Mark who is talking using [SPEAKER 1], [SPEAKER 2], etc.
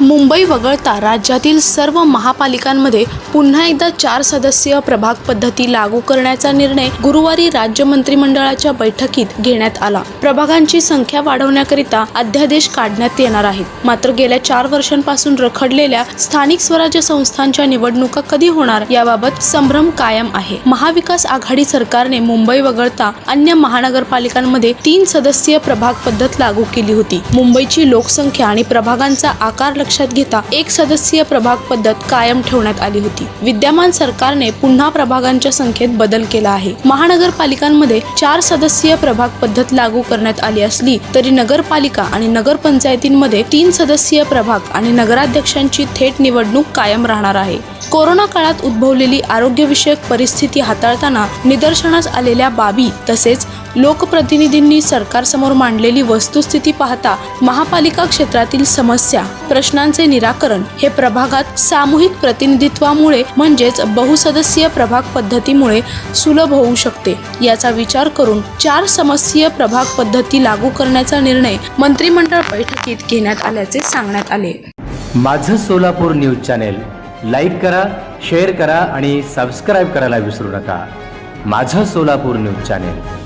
[SPEAKER 1] मुंबई वगळता राज्यातील सर्व महापालिकांमध्ये पुन्हा एकदा चार सदस्यीय प्रभाग पद्धती लागू करण्याचा निर्णय गुरुवारी राज्य मंत्रिमंडळाच्या बैठकीत घेण्यात आला. प्रभागांची संख्या वाढवण्याकरिता अध्यादेश काढण्यात येणार आहेत. मात्र गेल्या चार वर्षांपासून रखडलेल्या स्थानिक स्वराज्य संस्थांच्या निवडणुका कधी होणार याबाबत संभ्रम कायम आहे. महाविकास आघाडी सरकारने मुंबई वगळता अन्य महानगरपालिकांमध्ये तीन सदस्यीय प्रभाग पद्धत लागू केली होती. मुंबईची लोकसंख्या आणि प्रभागांचा आकार लक्षात घेता एक सदस्यीय प्रभाग पद्धत कायम ठेवण्यात आली होती. विद्यमान सरकारने पुन्हा प्रभागांच्या संख्येत बदल केला आहे. महानगरपालिकांमध्ये चार सदस्यीय प्रभाग पद्धत लागू करण्यात आली असली तरी नगरपालिका आणि नगरपंचायतींमध्ये तीन सदस्यीय प्रभाग आणि नगराध्यक्षांची थेट निवडणूक कायम राहणार आहे. कोरोना काळात उद्भवलेली आरोग्यविषयक परिस्थिती हाताळताना निदर्शनास आलेल्या बाबी तसेच लोकप्रतिनिधींनी सरकारसमोर मांडलेली वस्तुस्थिती पाहता महापालिका क्षेत्रातील समस्या प्रश्नांचे निराकरण हे प्रभागात सामूहिक प्रतिनिधित्वामुळे म्हणजेच बहुसदस्यीय प्रभाग पद्धतीमुळे सुलभ होऊ शकते. याचा विचार करून चार समस्यीय प्रभाग पद्धती लागू करण्याचा निर्णय मंत्रिमंडळ बैठकीत घेण्यात आल्याचे सांगण्यात आले.
[SPEAKER 2] माझं सोलापूर न्यूज चॅनेल लाईक करा शेअर करा आणि सबस्क्राईब करायला विसरू नका. माझं सोलापूर न्यूज चॅनेल.